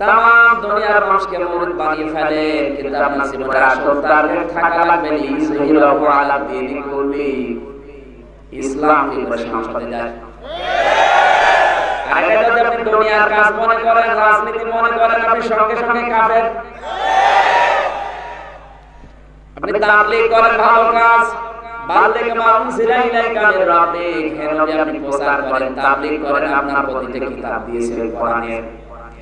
তাম দুনিয়ার মানুষকে মুরিদ বানিয়ে ফেলেন কিন্তু আপনার জীবনের আসল টার্গেট থাকা লাগবে ইসলাম কি যায় আপনার প্রতি যে কিতাব কোরআনের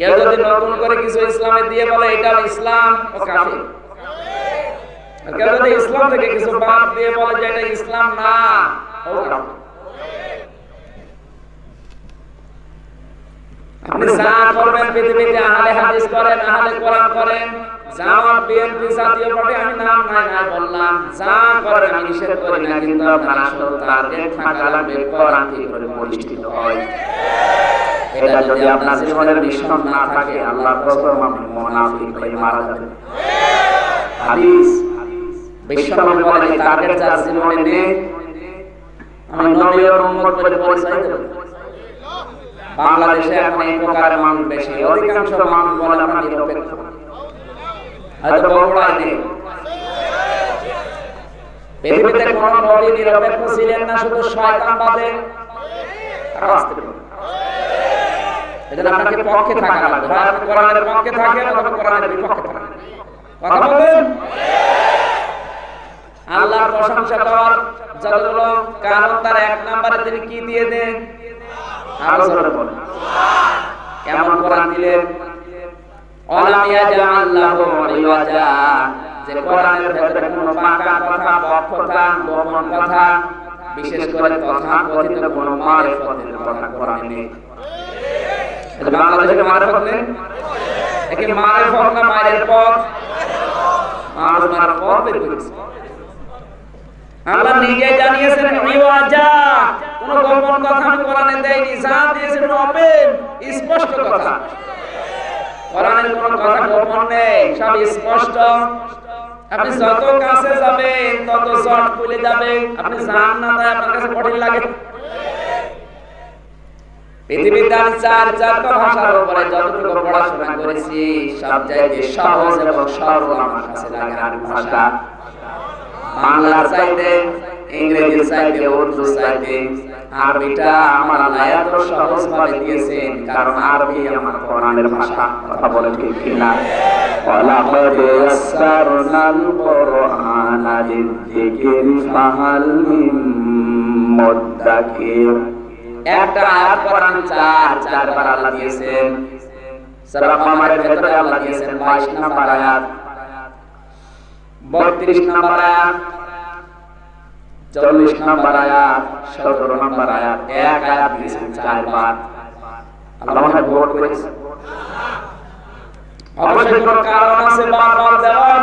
কেউ যদি নতুন করে কিছু ইসলামে দিয়ে বলে, এটা ইসলাম ও কাফির। কেউ যদি ইসলাম থেকে কিছু বাদ দিয়ে বলে যে, এটা ইসলাম না ও কাফির। আপনি যা করবেন পৃথিবীতে আহলে হাদিস করেন আহলে কোরআন করেন জামাত বিএনপি জাতীয় পার্টি আমি নাম নাই নাই বললাম যা করেন আমি নিষেধ করি না কিন্তু আপনার আসল টার্গেট থাকা লাগবে কোরআন কি করে প্রতিষ্ঠিত হয়। এটা যদি আপনার জীবনের মিশন না থাকে আল্লাহর কসম আপনি মুনাফিক হয়ে মারা যাবেন। হাদিস বিশ্বনবী বলেন টার্গেট যার জীবনে নেই আমি নবী উম্মত বলে পরিচয় দেব বাংলাদেশে এখন এই মানুষ বেশি। অধিকাংশ মানুষ বলে আমরা নিরপেক্ষ। হয়তো বগুড়ায় নেই। পৃথিবীতে কোন নবী নিরপেক্ষ ছিলেন না শুধু শয়তান বাদে এজন্য আপনাকে পক্ষে থাকা লাগবে হয় আপনি কোরআনের পক্ষে থাকেন অথবা কোরআনের বিপক্ষে থাকেন? কথা বলেন। আল্লাহর প্রশংসা যতগুলো কারণ তার এক নম্বরে তিনি কি দিয়ে দেন? আরও জোরে বলেন। কেমন কোরআন দিলেন? অলাম ইয়াজআল্লাহু ইওয়াজা। যে কোরআনের ভেতরে কোনো পাকা কথা বক কথা গোপন কথা বিশেষ করে তথা কথিত কোনো মারিফতের কথা কোরআনে নেই। এটা বাংলাদেশে মারিফত নেই একে মারিফত না মায়ের পথ মানুষ মারার পথ বের করেছে আল্লাহ নিজে জানিয়েছেন, ইওয়াজা, কোন গোপন কথা আমি কোরআনে দেইনি, যা দিয়েছেন ওপেন স্পষ্ট কথা। কোরআনের কোন কথা গোপন নেই, সব স্পষ্ট। আপনি যত কাছে যাবেন, তত শর্ট খুলে যাবে। আপনি জান না তাই আপনার কাছে কঠিন লাগে। পৃথিবীতে আমি চার চারটা ভাষার উপরে যতটুকু পড়াশোনা করেছি সব জায়গায় সহজ এবং সরল আমার কাছে লাগে আর ভাষা। বাংলার চাইতে ইংরেজির চাইতে উর্দু চাইতে আরবিটা আমার আল্লাহ এত সহজ ভাবে দিয়েছেন কারণ আরবি আমার কোরআনের ভাষা কথা বলে ঠিক কিনা ولقد يسرنا القرآن للذكر فهل من مدكر একটা আয়াত কোরআন চার চারবার আল্লাহ দিয়েছেন সূরা কমারের ভেতরে আল্লাহ দিয়েছেন 22 নম্বর আয়াত 32 নম্বর আয়াত 40 নম্বর আয়াত 17 নম্বর আয়াত, এক আয়াত দিয়েছেন চারবার। আল্লাহ মনে হয় করেছে। অবশ্যই কোন কারণ আছে বারবার দেওয়ার।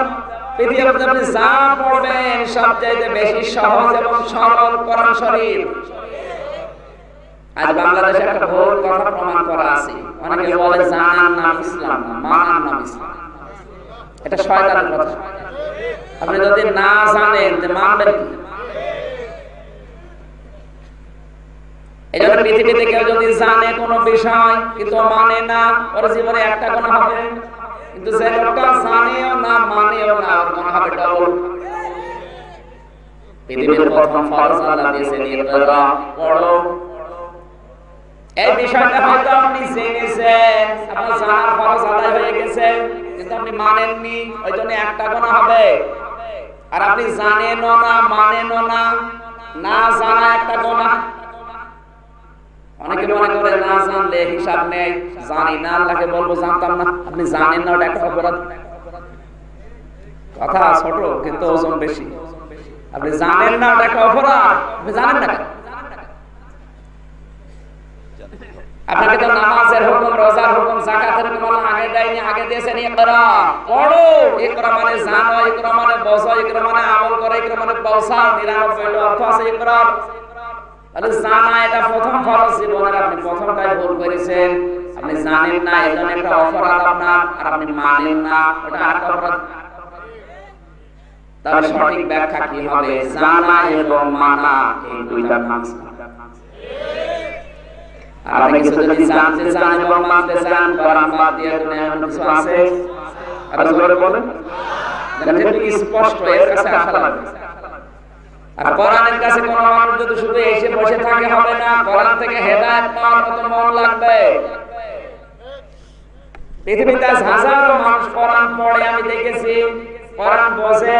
পৃথিবীতে আপনি যা পড়বেন, সবচাইতে বেশি সহজ এবং সরল কোরআন শরীফ। আজ বাংলাদেশে একটা ভুল কথা প্রমাণ করা আছে। অনেকে বলে জানার নাম ইসলাম মানার নাম ইসলাম। এটা শয়তানের কথা। আপনি যদি না জানেন মানবেন এই জন্য পৃথিবীতে কেউ যদি জানে কোনো বিষয়, কিন্তু মানে না, ওর জীবনে একটা কোনো হবে। কিন্তু যে লোকটা জানেও না, মানেও না, ওর মনে হবে ডবল পৃথিবীর প্রথম ফরজ আল্লাহ দিয়েছেন ইকরা পড়ো। এই বিষয়টা হয়তো আপনি জেনেছেন, আপনার জানার ফরজ আদায় হয়ে গেছে, কিন্তু আপনি মানেননি, ওই জন্য একটা গোনা হবে। আর আপনি জানেনও না, মানেনও না না জানা একটা গোনা অনেকে মনে করে না জানলে হিসাব নেই, জানি না, আল্লাহকে বলব জানতাম না। আপনি জানেন না, ওটা একটা অপরাধ। কথা ছোট, কিন্তু ওজন বেশি। আপনি জানেন না, ওটা একটা অপরাধ। আপনি জানেন না কেন? আপনাকে তো নামাজের হুকুম রোজার হুকুম যাকাতের হুকুম আল্লাহ আগে দেয়নি আগে দিয়েছেন ইকরা। পড়ো। ইকরা মানে জানো ইকরা মানে বসো ইকরা মানে আমল করো ইকরা মানে পৌঁছাও 99 টা অর্থ আছে ইকরা। তাহলে জানা এটা প্রথম ফরজ জীবনের আপনি প্রথমটাই ভুল করেছেন। আপনি জানেন না এজন্য একটা অপরাধ আপনার আর আপনি মানেন না ওটা আরেকটা অপরাধ। তাহলে সঠিক ব্যাখ্যা কি হবে? জানা এবং মানা এই দুইটা কাজ আপনি কিছু যদি জানতে চান এবং মানতে চান কোরআন বাদ দিয়ে এমন কিছু আছে? আর জোরে বলেন। স্পষ্ট এর কাছে আসা লাগবে আর কোরআনের কাছে কোন মানুষ যদি শুধু এসে বসে থাকে হবে না, কোরআন থেকে হেদায়েত পাওয়ার মতো মন লাগবে। পৃথিবীতে হাজারো মানুষ কোরআন পড়ে, আমি দেখেছি, কোরআন বোঝে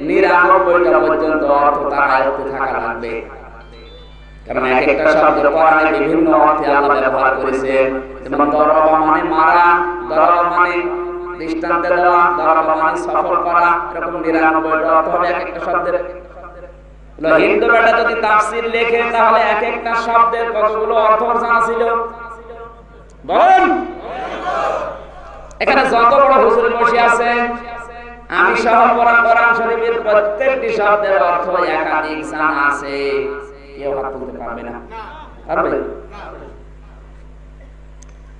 নিরানব্বইটা পর্যন্ত অর্থ তার অর্থে যেমন দরবা মানে মানে মানে নিরানব্বইটা অর্থ এক একটা শব্দের। এক একটা শব্দের কতগুলো অর্থ জানা ছিল? বলেন। এখানে যত বড় হুজুর বসে আছে আমি সহ কোরআন শরীফের প্রত্যেকটি শব্দের অর্থ একাধিক জানা আছে। কেউ হাত তুলতে পারবে না। পারবে?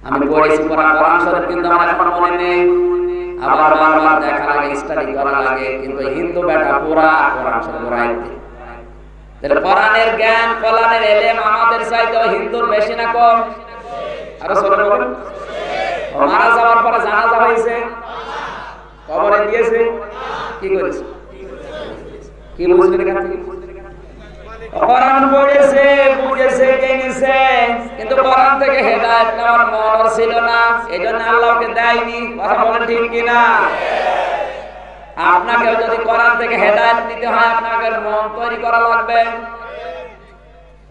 আমি পড়েছি শরীফ, কিন্তু আমার এখন মনে নেই। আবার বারবার দেখা লাগে স্টাডি করা লাগে কিন্তু হিন্দু বেটা পুরা শরীফ রাইতে তাহলে কোরআনের জ্ঞান, কোরআনের এলেম আমাদের চাইতে হিন্দুর বেশি না কম? আরও সরে মারা যাওয়ার পরে জানাজা হয়েছে? কবরে দিয়েছে? কি করেছে? কি বুঝলেন এখান থেকে? কোরআন পড়েছে বুঝেছে জেনেছে কিন্তু কোরআন থেকে হেদায়েত নেওয়ার মন ছিল না। এজন্য আল্লাহকে দেয়নি। কথা বলেন ঠিক কি না আপনাকে যদি কোরআন থেকে হেদায়েত নিতে হয়, আপনাকে মন তৈরি করা লাগবে।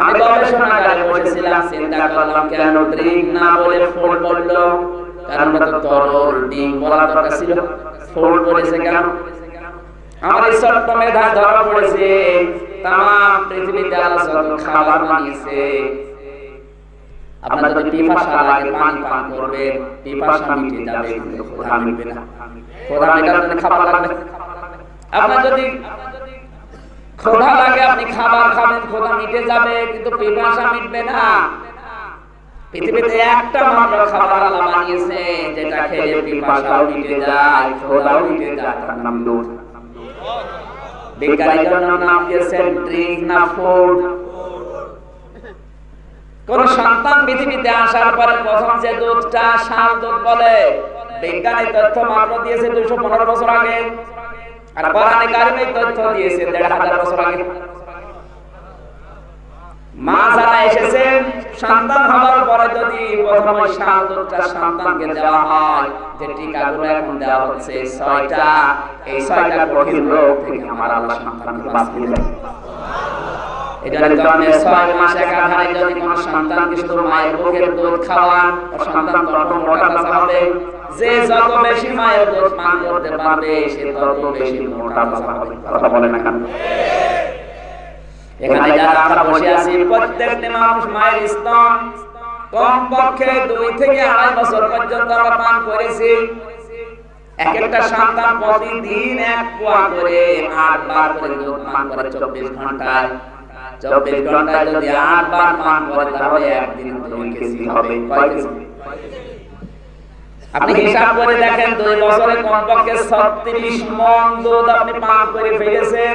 আমি গবেষণাগারে বসেছিলাম চিন্তা করলাম, কেন ড্রিঙ্ক না বলে ফুড বলল কারণ তো তরল ডিম বলা দরকার ছিল। ফুড বলেছে কেন? আমার ছোট্ট মেধা ধরা পড়েছে। তাম পৃথিবীতে আল্লাহ খাবার বানিয়েছে। আপনার যদি পিপাসা লাগে, পানি পান করবেন। পিপাসা মিটে যাবে ক্ষুধা মিটবে না। ক্ষুধা মেটার জন্য খাবার লাগবে। আপনার যদি ক্ষুধা লাগে আপনি খাবার খাবেন ক্ষুধা মিটে যাবে, কিন্তু পিপাসা মিটবে না। পৃথিবীতে একটা মাত্র খাবার বানিয়েছে, যেটা খেলে পিপাসাও মিটে যায় ক্ষুধাও মিটে যায়, তার নাম নাম দিয়েছেন ড্রিঙ্ক না ফুড কোন সন্তান পৃথিবীতে আসার পরে প্রথম যে দুধটা, শাল দুধ বলে, বিজ্ঞানী তথ্য মাত্র দিয়েছে দুইশো পনেরো বছর আগে। আর কোরআনে কারিমে তথ্য দিয়েছে, দেড় হাজার বছর আগে। মা যারা এসেছেন সন্তান হওয়ার পরে যদি প্রথম ওই সন্তানকে দেওয়া হয়, যে টিকাগুলো এখন দেওয়া হচ্ছে ছয়টা, এই ছয়টা কঠিন রোগ থেকে আমার আল্লাহ সন্তানকে বাঁচিয়ে দেয় এজন্য জন্মের ছয় মাস একাধারে যদি কোন সন্তানকে শুধু মায়ের বুকের দুধ খাওয়ান ও সন্তান তত মোটা তাজা হবে যে যত বেশি মায়ের দুধ পান করতে পারবে সে তত বেশি মোটা তাজা হবে। কথা বলে না কেন? এখানে যারা আমরা বসে আছি প্রত্যেকটি মানুষ মায়ের স্তন কমপক্ষে দুই থেকে আড়াই বছর পর্যন্ত আমরা পান করেছি। এক একটা সন্তান প্রতিদিন এক পোয়া করে আট বার করে দুধ পান করে চব্বিশ ঘন্টায়। চব্বিশ ঘন্টায় যদি আট বার পান করে তাহলে একদিন দুই কেজি হবে। কয় কেজি? আপনি হিসাব করে দেখেন দুই বছরে কমপক্ষে ছত্রিশ মন দুধ আপনি পান করে ফেলেছেন।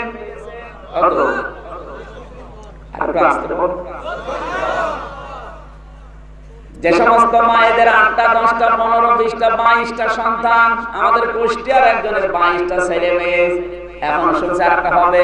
যে সমস্ত মায়েদের আটটা দশটা পনেরো বিশটা বাইশটা সন্তান আমাদের কুষ্টিয়ার একজনের বাইশটা ছেলে মেয়ে। এখন শুনছে একটা হবে।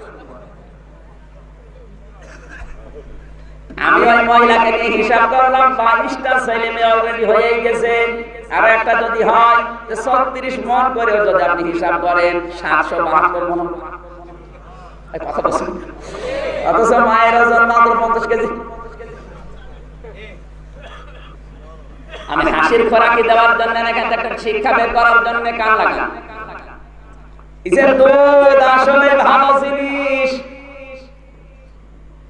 আমি ওই মহিলাকে নিয়ে হিসাব করলাম, বাইশটা ছেলে মেয়ে অলরেডি হয়ে গেছে। আর একটা যদি হয় ছত্রিশ মন যদি আপনি হিসাব করেন, সাতশো বাহাত্তর মন। হাসির খোরাকি দেওয়ার জন্য একটা শিক্ষা বের করার জন্য কান আসলে ভালো জিনিস।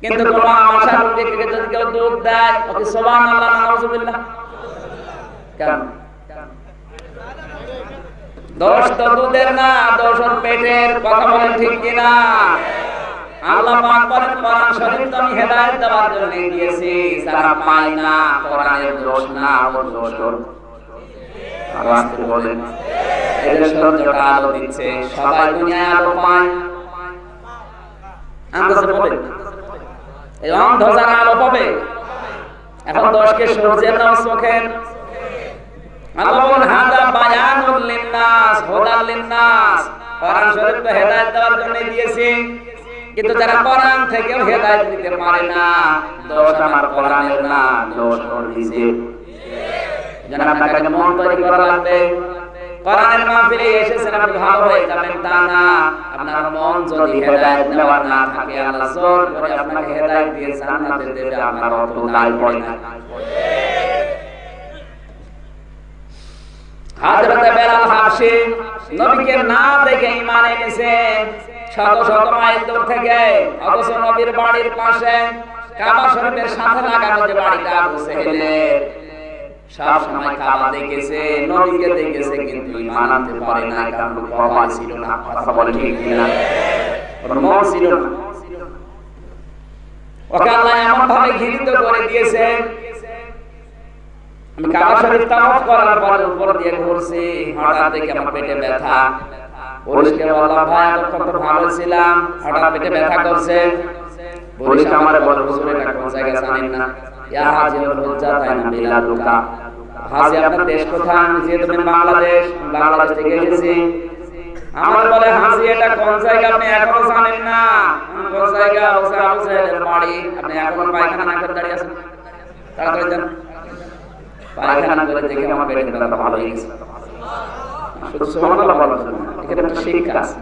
কিন্তু কোন আশা রোগীকে যদি কেউ দুধ দেয় ওকে সোবান নাউজুবিল্লাহ? কেন? দোষ তো দুধের না, দোষ পেটের, কথা বলেন ঠিক কিনা? আল্লাহ পাক বলেন, কোরআন শরীফ তো আমি হেদায়েত দেওয়ার জন্য দিয়েছি, যারা পায় না, কোরআনের দোষ না, ওর দোষ ওর। আলো দিচ্ছে, সবাই দুনিয়ায় আলো পায়। আন্দাজে বলেন। এই অন্ধ যারা আলো পাবে? এখন দশকে সূর্যের নাম চোখের আল্লাহ হাদা বায়ানুল লিন্নাস হুদাল লিন্নাস। কোরআন শরীফ তো হেদায়েত দেওয়ার জন্য দিয়েছি। কিন্তু যারা কোরআন থেকেও হেদায়েত দিতে পারে না দোষ আমার কোরআনের না দোষ ওর নিজের। যেন আপনাকে মন তৈরি করা লাগবে? কোরআনের মাহফিলে এসেছেন আপনি ভালো হয়ে যাবেন, তা না। আপনার মন যদি হেদায়েত নেওয়ার না থাকে, আল্লাহ জোর করে আপনাকে হেদায়েত দিয়ে জান্নাতে দেবে, আপনার অত দায় পড়ে না। হযরত বেলাল হাবশী নবীকে না দেখে ঈমান এনেছেন শত শত মাইল দূর থেকে, অথচ নবীর বাড়ির পাশে কাবা শরীফের সাথে লাগানো যে বাড়িটা আবু সেহেলের। সব সময় কাবা দেখেছে নবীকে দেখেছে কিন্তু ঈমান আনতে পারে না কারণ কপাল ছিল না। কথা বলে ঠিক কিনা? ওর মন ছিল না। ওকে আল্লাহ এমন ভাবে ঘৃণিত করে দিয়েছে আমি কাবা শরীফ তাওয়াফ করার পরে উপর দিয়ে ঘুরছি হঠাৎ দেখে আমার পেটে ব্যথা। পুলিশকে বললাম ভাই এতক্ষণ তো ভালো ছিলাম। হঠাৎ পেটে ব্যথা করছে। পুলিশ আমারে বলে হুজুর এটা কোন জায়গা জানেন না? ইয়া হাজি ওর হুজ্জা তাই মিলাদুকা হাজি আপনার দেশ কোথায়? আমি যেহেতু বাংলাদেশ বাংলাদেশ থেকে এসেছি। আমার বলে হাজি এটা কোন জায়গা? আপনি এখনও জানেন না। কোন জায়গা? বলছে আবু সাহেবের বাড়ি। আপনি এখনও পায়খানা করে দাঁড়িয়ে আছেন? তাড়াতাড়ি যান। পায়খানা করে দেখে আমার পেটের ব্যথা ভালো হয়ে গেছে। সুবহানাল্লাহ বলার এখানে একটা শিক্ষা আছে।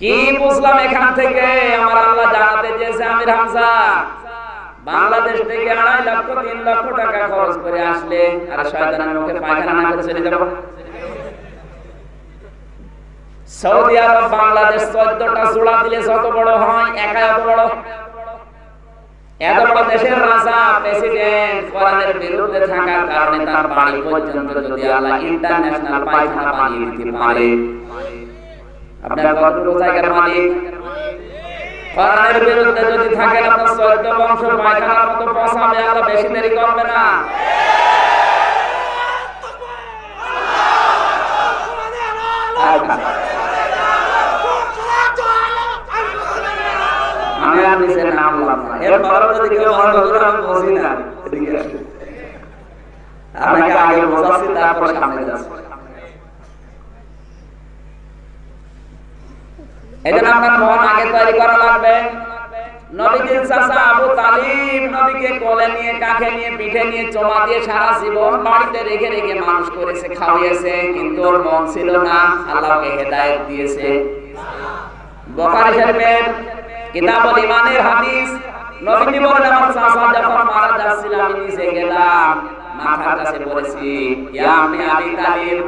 কি বুঝলাম এখান থেকে? আমার আল্লাহ জানাতে চেয়েছে আমির হামজা। বাংলাদেশ থেকে আড়াই লক্ষ, তিন লক্ষ টাকা খরচ করে আসলে আর শয়তানের মুখে পায়খানা না করে চলে যাব। সৌদি আরব, বাংলাদেশ চোদ্দটা চূড়া দিলে যত বড় হয় একা এত বড়। এত বড় দেশের রাজা প্রেসিডেন্ট কোরআনের বিরুদ্ধে থাকার কারণে তার বাড়ি পর্যন্ত যদি আল্লাহ ইন্টারন্যাশনাল পায়খানা বানিয়ে দিতে পারে। আপনার কতটুকু জায়গার মালিক? কোরআনের বিরুদ্ধে যদি থাকেন আপনার চোদ্দ বংশ পায়খানার মতো পচাবে আল্লাহ বেশি দেরি করবে না। আমি আর নিচে যদি কেউ করে আমি বুঝি না আপনাকে আগে বোঝাচ্ছি তারপর সামনে যাচ্ছি। এই আপনার মন আগে তৈরি করা লাগবে। নবীজির চাচা আবু তালিব নবীকে কোলে নিয়ে কাঁখে নিয়ে, পিঠে নিয়ে, চমা দিয়ে সারা জীবন বাড়িতে রেখে রেখে মানুষ করেছে, খাওয়াইয়েছে, কিন্তু ওর মন ছিল না। আল্লাহকে হেদায়েত দিয়েছে। বুখারী শরীফের কিতাবুল ইমানের হাদিস নবীজি বলেন আমার চাচা যখন মারা যাচ্ছিল, আমি নিচে গেলাম। মাথার কাছে বলেছি ইয়া আমি আবি তালিব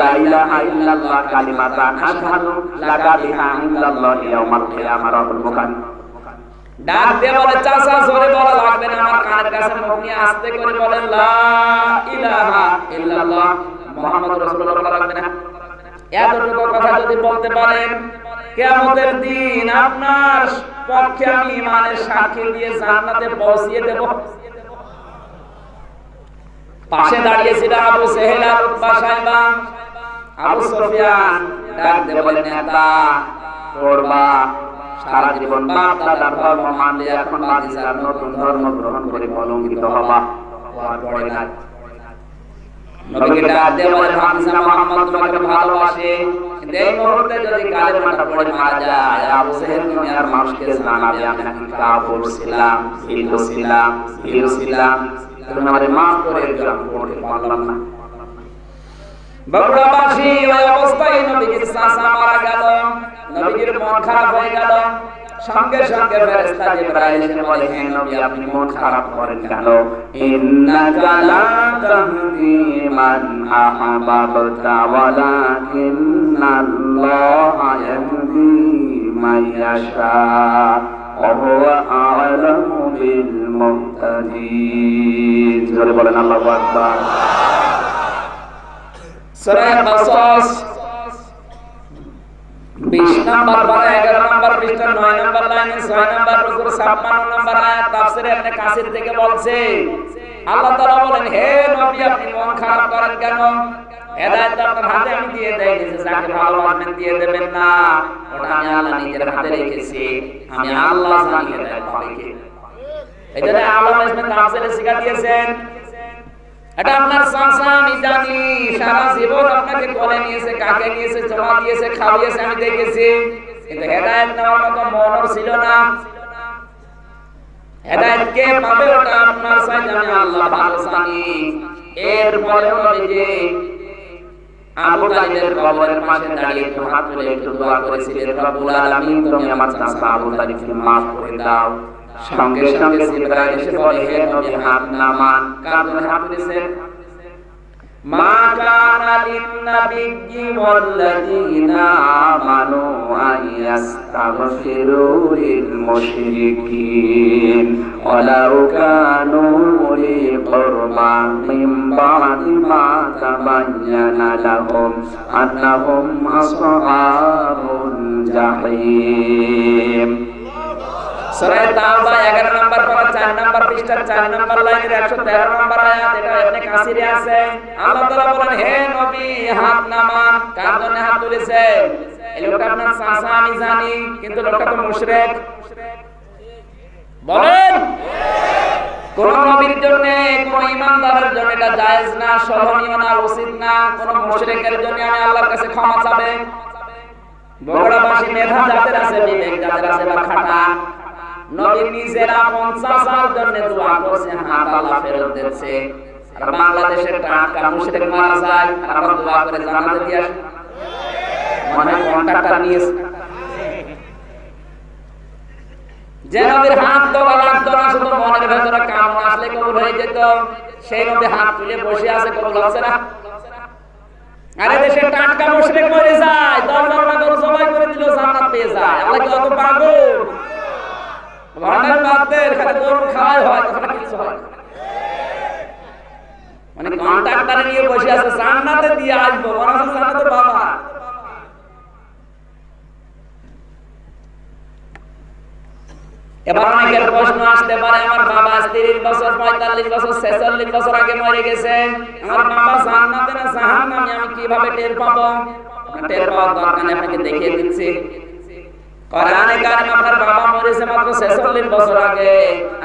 লা ইলাহা ইল্লাল্লাহ কালিমাতান আশহাদু লাকা বিহা ইনদাল্লাহি ইয়াউমাল কিয়ামাহ রাহুল বুখারী ডাক দিয়ে বলে চাচা জোরে বলা লাগবে না আমার কানের কাছে মুখ নিয়ে আস্তে করে বলেন লা ইলাহা ইল্লাল্লাহ মুহাম্মদ রাসূলুল্লাহ বলা লাগবে না। এতটুকু কথা যদি বলতে পারেন কিয়ামতের দিন আপনার পক্ষে আমি ইমানের সাক্ষী দিয়ে জান্নাতে পৌঁছিয়ে দেব। পাশে দাঁড়িয়েছিল আবু সেহেল আর সাহেবা আবু সুফিয়ান ডাক দিয়ে বলেন নেতা করবা সারা জীবন বাপ দাদার ধর্ম মানলে এখন বাদিসার নতুন ধর্ম গ্রহণ করে কলঙ্কিত হবা। না। কালেমাটা পড়ে মারা যায় মানুষকে জানাবে, আমি নাকি কাপড় ছিলাম ছিলাম ছিলাম। তুমি আমাদের মাফ করে দিও পড়তে পারলাম না। বগুড়াবাসী ওই অবস্থায় নবীজির চাচা মারা গেল, নবীজির মন খারাপ হয়ে গেল। সঙ্গে সঙ্গে ফেরেশতা জিবরাইল এসে বলে, হে নবী, আপনি মন খারাপ করেন কেন? ইন্নাকা লা তাহদি মান আহবাবতা ওয়ালাকিন্নাল্লাহা ইয়াহদি মান আ'লামু বিল মুহতাদিন জোরে বলেন, আল্লাহু আকবার। সূরা কাসাস 20 নাম্বার পারা 11 নাম্বার পৃষ্ঠা 9 নাম্বার লাইনে 6 নাম্বার রুকুর 56 নাম্বার আয়াত তাফসিরে ইবনে কাসির থেকে বলছে, আল্লাহ তাআলা বলেন, হে নবী, আপনি মন খারাপ করেন কেন? হেদায়েত আপনার হাতে আমি দিয়ে দেই যে যাকে ভালোবাসবেন দিয়ে দেবেন না। ওটা আমি আল্লাহ নিজের হাতে রেখেছি। আমি আল্লাহ জানি হেদায়েত পাবে কি এই জন্য আল্লাহ ইসলাম তাফসিরে শিখা দিয়েছেন, এটা আপনার চাচা আমি জানি, সারা জীবন আপনাকে কোলে নিয়েছে, কাকে নিয়েছে, জমা দিয়েছে খাওয়িয়েছে আমি দেখেছি। কিন্তু হেদায়েত নেওয়ার মতো মনর ছিল না। হেদায়েত কে পাবে ওটা আপনার চাইতে আমি আল্লাহ ভালো জানি। এরপরে নবীজি আবু তালিবের কবরের পাশে দাঁড়িয়ে একটু হাত তুলে একটু দোয়া করেছিলেন রব্বুল আলামিন তুমি আমার চাচা আবু তালিবকে মাফ করে দাও। সঙ্গে সঙ্গে জিবরাইল এসে বলে হে নবী হাত নামান। কার জন্য হাত তুলেছেন ما كان للنبي والذين آمنوا أن يستغفروا للمشركين ولو كانوا أولي قربى من بعد ما تبين لهم أنهم أصحاب الجحيم সূরা তাওবা 11 নম্বর পারা 4 নম্বর পৃষ্ঠা 4 নম্বর লাইনের 113 নম্বর আয়াত, এটা ইবনে কাসিরে আছে। আল্লাহ তাআলা বলেন, হে নবী, হাত নামান কার জন্য হাত তুলেছে। এই লোকটা আপনার চাচা, আমি জানি, কিন্তু লোকটা তো মুশরিক। বলেন, কোন নবীর জন্য, কোন ইমানদারের জন্য এটা জায়েজ না সহনীয় না, উচিত না। কোন মুশরিকের জন্য আমি আল্লাহর কাছে ক্ষমা চাবে। বগুড়াবাসী মেধা যাদের আছে, বিবেক যাদের আছে বা খাটা। নবী নিজেরা 50 সাল জন্য দোয়া করছে হাত আল্লাহ ফেরত দিচ্ছে। আর বাংলাদেশের টাকা মুশরিক মারা যায়, আর আমরা দোয়া করে জানাতে দিয়ে আসি। মনে কন্টাক্টটা নিয়েছে। যে নবীর হাত দেওয়া লাগতো না, শুধু মনের ভেতরে কামনা আসলে কবুল হয়ে যেত। সেই নবী হাত তুলে বসে আছে, কবুল হচ্ছে না। আরে দেশে টাটকা মুশরিক মরে যায় দশ বারোটা গরু জবাই করে দিল, জান্নাত পেয়ে যায়। আল্লাহ কি অত পাগল? মানে এবার অনেকের প্রশ্ন আসতে পারে, আমার বাবা তিরিশ বছর, পঁয়তাল্লিশ বছর, ছেচল্লিশ বছর আগে মরে গেছে। আমার বাবা জান্নাতে না জাহান্নামে, আমি কীভাবে টের পাবো? টের পাওয়ার দরকার আপনাকে দেখিয়ে দিচ্ছি। কোরআনে কারিম আপনার বাবা মরেছে মাত্র 46 বছর আগে,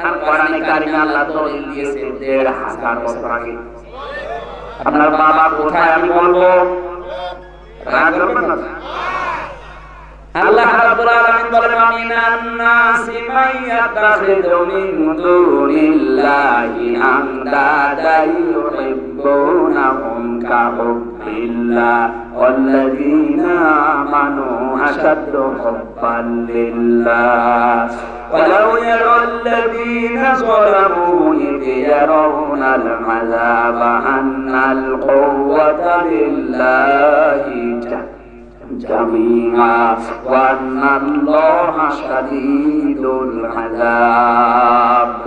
আর কোরআনে কারিমে আল্লাহ দলিল দিয়েছে 1500 বছর আগে। আপনার বাবা কোথায় আমি বলব? রাগ করবেন না আল্লাহ রাব্বুল আলামিন বলেন আমিনান নাসি মাইয়াতাখিযু মিন দুনিল্লাহি আমদাদা ইউহিব্বুনাহুম كحب الله والذين آمنوا أشد حبا لله ولو يرى الذين ظلموا إذ يرون العذاب أن القوة لله جميعا وأن الله شديد العذاب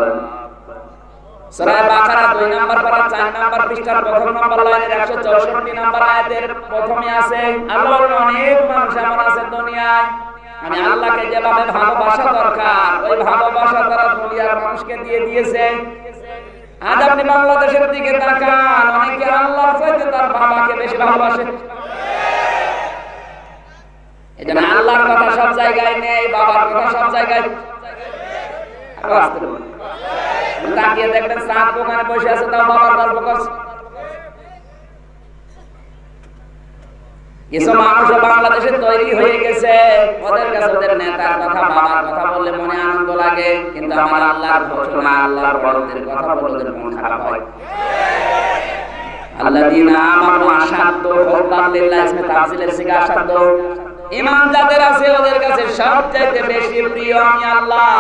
সূরা বাকারা 2 নম্বর পারা 4 নম্বর পৃষ্ঠার প্রথম নম্বর লাইনের 164 নম্বর আয়াতের প্রথমে আছে আল্লাহর অনেক মানুষ এমন আছে দুনিয়ায় মানে আল্লাহকে যেভাবে ভালোবাসা দরকার ওই ভালোবাসা তারা দুনিয়ার মানুষকে দিয়ে দিয়েছে আজ আপনি বাংলাদেশের দিকে তাকান অনেকে আল্লাহর চাইতে তার বাবাকে বেশি ভালোবাসে বাংলাদেশে তৈরি হয়ে গেছে, ওদের কাছে নেতার কথা, বাবার কথা বললে মনে আনন্দ লাগে, কিন্তু আমার আল্লাহর ঘোষণা আল্লাহর বড়দের কথা বলে ওদের মন খারাপ হয়। আল্লাযীনা আমানু আশাদ্দু হুব্বান লিল্লাহ ইসমে তাফসীলের সিগা আশাদ্দু ঈমান যাদের আছে ওদের কাছে সবচাইতে বেশি প্রিয় আমি আল্লাহ।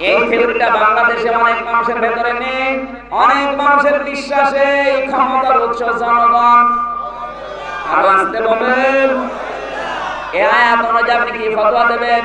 এই বাংলাদেশে অনেক মানুষের ভেতরে নেই, অনেক মানুষের বিশ্বাসে ক্ষমতার উৎস জনগণ। আর অনুযায়ী আপনি কি ফতোয়া দেবেন?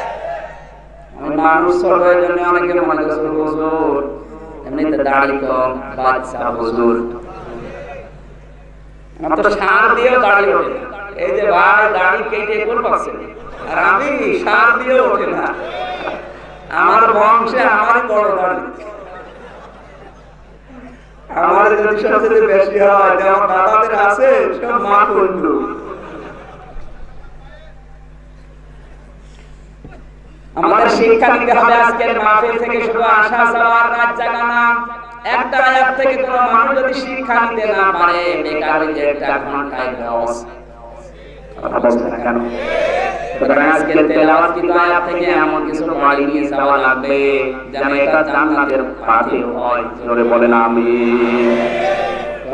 মানুষ জন্য অনেকে মনে করছে হুজুর। কম, বাচ্চা, হুজুর। আমার সার দিয়েও ওঠে। এই যে ভাই কেটে কোন পাচ্ছে আর আমি সার ওঠে না। আমার বংশে আমারই বড় আমার যদি বেশি হয়, যেমন দাদাদের আছে, সব মা করল আমাদের শিক্ষা নিতে হবে আজকের মাহফিল থেকে শুধু আশা যাওয়ার রাত জাগানা একটা আয়াত থেকে কোনো মানুষ যদি শিক্ষা নিতে না পারে, বেকার হয়ে যে একটা ঘন্টায় লস না সুতরাং আজকের তেলাওয়াত কিন্তু আয়াত থেকে এমন কিছু বাড়ি নিয়ে যাওয়া লাগবে, যেন এটা জান্নাতের পাথে হয়। জোরে বলেন আমি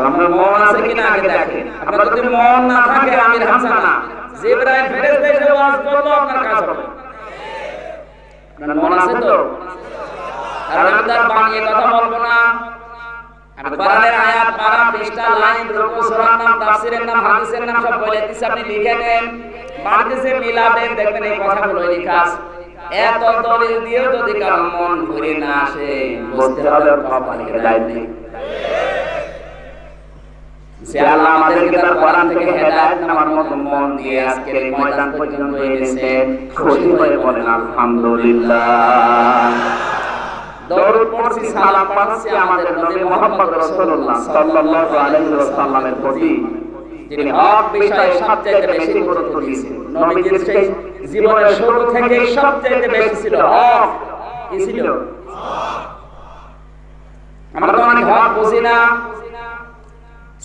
আপনার মন আছে কিনা আগে দেখেন? আপনার যদি মন না থাকে, আমির হাসানা, জিবরাইল ফেরেশতা ওয়াজ করল, আপনার কাজ হবে। মন আছে তো? কথা না। বলে দিছি, আপনি লিখে নেন বাড়িতে মিলাবেন মন ঘুরে না আসে, বুঝতে হবে সে আল্লাহ আমাদেরকে তার কোরআন থেকে হেদায়েত নেওয়ার মতো মন দিয়ে আজকের এই ময়দান পর্যন্ত এনেছে। খুশি হয়ে বলেন আলহামদুলিল্লাহ। দরুদ পড়ছি সালাম পাঠাচ্ছি আমাদের নবী মুহাম্মদ রাসূলুল্লাহ সাল্লাল্লাহু আলাইহি ওয়াসাল্লামের প্রতি যিনি হক বিষয়ে সবচেয়ে বেশি গুরুত্ব দিয়েছেন। নবীজির সেই জীবনের শুরু থেকে সবচেয়ে বেশি ছিল হক। কি ছিল? আমরা তো অনেক হক বুঝি না।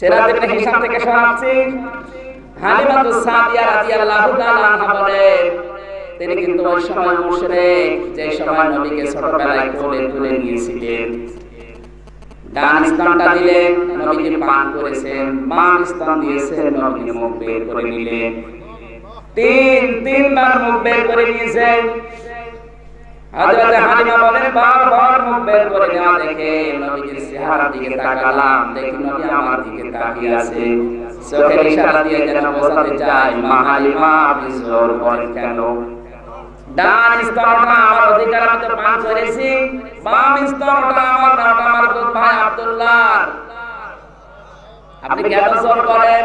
সেরাত ইবনে থেকে শোনাচ্ছি হালিমাতুস সাদিয়া রাদিয়াল্লাহু তাআলা আনহা বলেন তিনি কিন্তু ওই সময় মুশরিক যে সময় নবীকে ছোটবেলায় কোলে তুলে নিয়েছিলেন। ডান স্তনটা দিলেন নবীজি পান করেছেন বাম স্তন দিয়েছেন নবীজি মুখ বের করে নিলেন। তিন তিনবার মুখ বের করে নিয়েছেন। হযরত হালিমা বলেন, বারবার মুখ বের করে নেওয়া দেখে নবীজির চেহারার দিকে তাকালাম, দেখি নবী আমার দিকে তাকিয়ে আছে। চোখের ইশারা দিয়ে যেন বোঝাতে চায় মা হালিমা, আপনি জোর করেন কেন? ডান স্তরটা আমার অধিকার মতো পান করেছি, বাম স্তরটা আমার নামটা আমার ভাই আব্দুল্লাহ। আপনি কেন জোর করেন?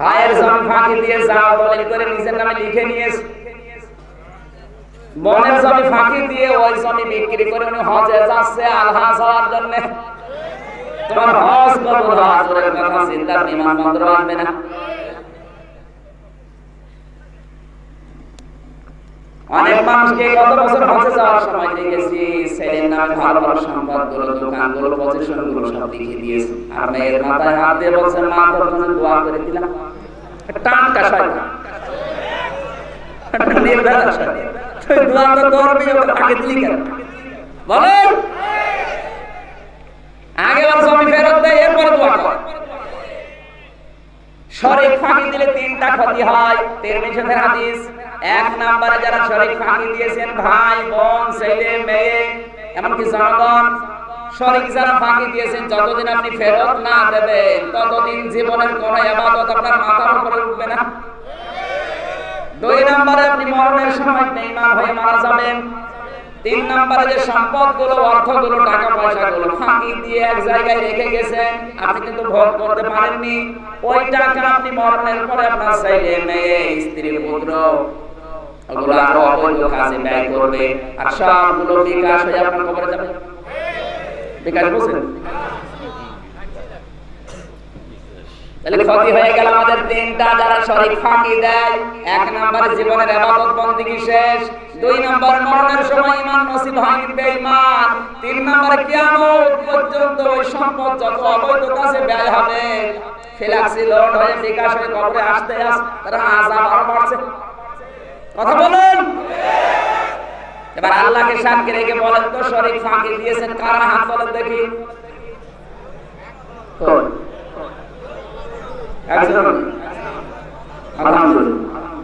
ভাইয়ের জবান ফাঁকি দিয়ে যাও, দলিল করে নিজের নামে লিখে নিয়েছে মনের জমি ফাঁকি দিয়ে ওই জমি বিক্রি করে উনি হজে যাচ্ছে আলহাজ হওয়ার জন্য। তোমার হজ কবুল হওয়ার কথা চিন্তা বন্দর আনবে না। অনেক মানুষকে গত বছর হজে যাওয়ার সময় দেখেছি ছেলের নামে ভালো ভালো সম্পদগুলো দোকানগুলো পজিশনগুলো সব লিখে দিয়েছে। আর মেয়ের মাথায় হাত দিয়ে বলছে, মা, তোর জন্য দোয়া করে দিলাম। টানকা শয়তান। নির্ভেজাল দোয়া তো করবি, ওকে দিলি কেন? বলেন। আগে ওর জমি ফেরত দেয় এরপরে দোয়া কর। শরীর ফাঁকি দিলে তিনটা ক্ষতি হয়। তিরমিজির হাদিস, এক নম্বরে যারা শরীর ফাঁকি দিয়েছেন ভাই, বোন, ছেলে, মেয়ে, এমনকি জনগণ শরীর যারা ফাঁকি দিয়েছেন, যতদিন আপনি ফেরত না দেবেন, ততদিন জীবনের কোন ইবাদত আপনার মাথার উপরে উঠবে না। দুই নম্বরে আপনি মরণের সময় বেঈমান হয়ে মারা যাবেন। তিন নম্বরে যে সম্পদগুলো, অর্থগুলো টাকা পয়সাগুলো ফাঁকি দিয়ে এক জায়গায় রেখে গেছেন, আপনি কিন্তু ভোগ করতে পারেননি। ওই টাকা আপনি মরণের পরে আপনার ছেলে, মেয়ে, স্ত্রী, পুত্র, ওগুলো আরও অবৈধ কাজে ব্যয় করবে। আর সবগুলো বিকাশ হয়ে আপনার কবরে যাবে। বিকাশ বুঝছেন? কথা বলুন? এবার আল্লাহকে সাক্ষী রেখে বলেন তো শরীর ফাঁকি দিয়েছেন কারা? হাত বলেন দেখি? একজন আলহামদুলিল্লাহ।